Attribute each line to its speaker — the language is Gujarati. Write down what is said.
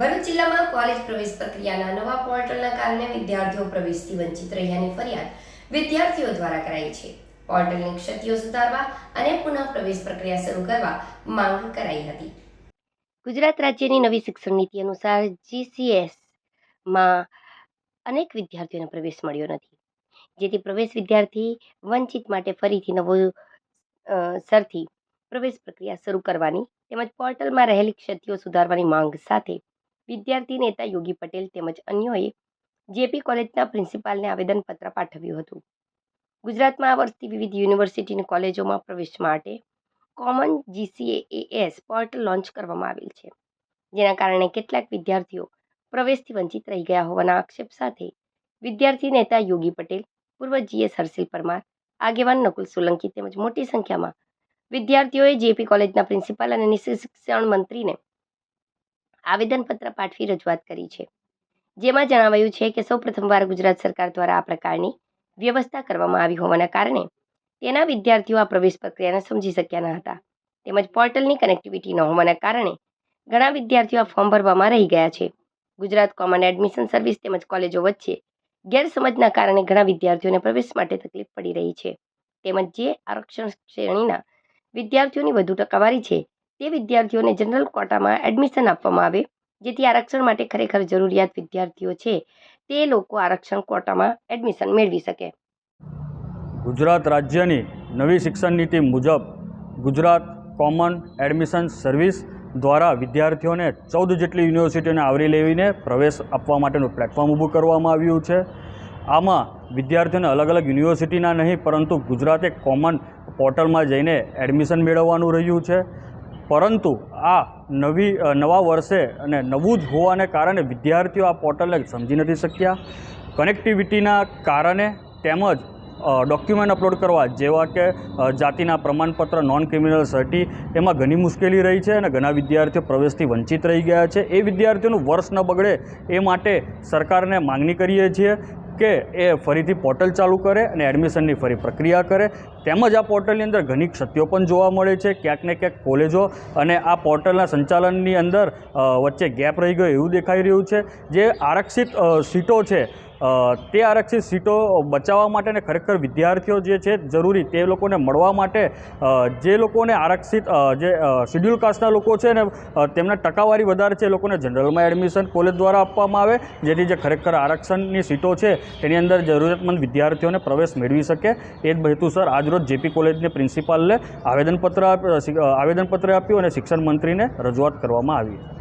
Speaker 1: ભરૂચ જિલ્લામાં કોલેજ પ્રવેશ પ્રક્રિયાના નવા પોર્ટલના કારણે વિદ્યાર્થીઓ પ્રવેશથી વંચિત રહ્યાની ફરિયાદ વિદ્યાર્થીઓ દ્વારા કરાઈ છે. પોર્ટલની ક્ષતિઓ સુધારવા અને પુનઃ પ્રવેશ પ્રક્રિયા શરૂ કરવા માંગ કરાઈ હતી. ગુજરાત રાજ્યની નવી શિક્ષણ નીતિ અનુસાર જીસીએસમાં અનેક વિદ્યાર્થીઓને પ્રવેશ મળ્યો નથી. જેથી પ્રવેશ વિદ્યાર્થી વંચિત માટે ફરીથી નવો સરથી પ્રવેશ પ્રક્રિયા શરૂ કરવાની તેમજ પોર્ટલમાં રહેલી ક્ષતિઓ સુધારવાની માંગ સાથે વિદ્યાર્થી નેતા યોગી પટેલ તેમજ અન્યોએ જેપી કોલેજના પ્રિન્સિપાલને આવેદનપત્ર પાઠવ્યું હતું. ગુજરાતમાં આ વર્ષથી વિવિધ યુનિવર્સિટીની કોલેજોમાં પ્રવેશ માટે કોમન જીસીએએસ પોર્ટલ લોન્ચ કરવામાં આવેલ છે. જેના કારણે કેટલાક વિદ્યાર્થીઓ પ્રવેશથી વંચિત રહી ગયા હોવાના આક્ષેપ સાથે વિદ્યાર્થી નેતા યોગી પટેલ, પૂર્વ જીએસ હર્ષિલ પરમાર, આગેવાન નકુલ સોલંકી તેમજ મોટી સંખ્યામાં વિદ્યાર્થીઓએ જેપી કોલેજના પ્રિન્સિપાલ અને શિક્ષણ મંત્રીને આવેદનપત્ર પાઠવી રજૂઆત કરી છે. જેમાં જણાવાયું છે કે સૌ પ્રથમવાર ગુજરાત સરકાર દ્વારા આ પ્રકારની વ્યવસ્થા કરવામાં આવી હોવાના કારણે તેના વિદ્યાર્થીઓ આ પ્રવેશ પ્રક્રિયાને સમજી શક્યા ન હતા. તેમજ પોર્ટલની કનેક્ટિવિટી ન હોવાના કારણે ઘણા વિદ્યાર્થીઓ આ ફોર્મ ભરવામાં રહી ગયા છે. ગુજરાત કોમન એડમિશન સર્વિસ તેમજ કોલેજો વચ્ચે ગેરસમજના કારણે ઘણા વિદ્યાર્થીઓને પ્રવેશ માટે તકલીફ પડી રહી છે. તેમજ જે આરક્ષણ શ્રેણીના વિદ્યાર્થીઓની વધુ ટકાવારી છે તે વિદ્યાર્થીઓને જનરલ કોટામાં એડમિશન આપવામાં આવે, જેથી આરક્ષણ માટે ખરેખર જરૂરિયાત વિદ્યાર્થીઓ છે, તે લોકો આરક્ષણ કોટામાં એડમિશન મેળવી શકે.
Speaker 2: ગુજરાત રાજ્યની નવી શિક્ષણ નીતિ મુજબ ગુજરાત કોમન એડમિશન સર્વિસ દ્વારા વિદ્યાર્થીઓને ચૌદ જેટલી યુનિવર્સિટીઓને આવરી લેવીને પ્રવેશ આપવા માટેનું પ્લેટફોર્મ ઊભું કરવામાં આવ્યું છે. આમાં વિદ્યાર્થીઓને અલગ અલગ યુનિવર્સિટીના નહીં, પરંતુ ગુજરાતે કોમન પોર્ટલમાં જઈને એડમિશન મેળવવાનું રહ્યું છે. પરંતુ આ નવી નવા વર્ષે અને નવું જ હોવાને કારણે વિદ્યાર્થીઓ આ પોર્ટલને સમજી નથી શક્યા. કનેક્ટિવિટીના કારણે તેમજ ડોક્યુમેન્ટ અપલોડ કરવા જેવા કે જાતિના પ્રમાણપત્ર નોન ક્રિમિનલ સર્ટી એમાં ઘણી મુશ્કેલી રહી છે અને ઘણા વિદ્યાર્થીઓ પ્રવેશથી વંચિત રહી ગયા છે. એ વિદ્યાર્થીઓનું વર્ષ ન બગડે એ માટે સરકારને માંગણી કરીએ છીએ કે એ ફરીથી પોર્ટલ ચાલુ કરે અને એડમિશનની ફરી પ્રક્રિયા કરે. તેમજ આ પોર્ટલની અંદર ઘણી ક્ષતિઓ પણ જોવા મળે છે. ક્યાંક ને ક્યાંક કોલેજો અને આ પોર્ટલના સંચાલનની અંદર વચ્ચે ગેપ રહી ગયો એવું દેખાઈ રહ્યું છે. જે આરક્ષિત સીટો છે તે આરક્ષિત સીટો બચાવવા માટે ને ખરેખર વિદ્યાર્થીઓ જે છે જરૂરી તે લોકોને મળવા માટે જે લોકોને આરક્ષિત જે શિડ્યુલ કાસ્ટના લોકો છે ને તેમના ટકાવારી વધારે છે એ લોકોને જનરલમાં એડમિશન કોલેજ દ્વારા આપવામાં આવે, જેથી જે ખરેખર આરક્ષણની સીટો છે તેની અંદર જરૂરિયાતમંદ વિદ્યાર્થીઓને પ્રવેશ મેળવી શકે. એ જ હેતુસર આજરોજ જેપી કોલેજને પ્રિન્સિપાલને આવેદનપત્ર આવેદનપત્ર આપ્યું અને શિક્ષણ મંત્રીને રજૂઆત કરવામાં આવી.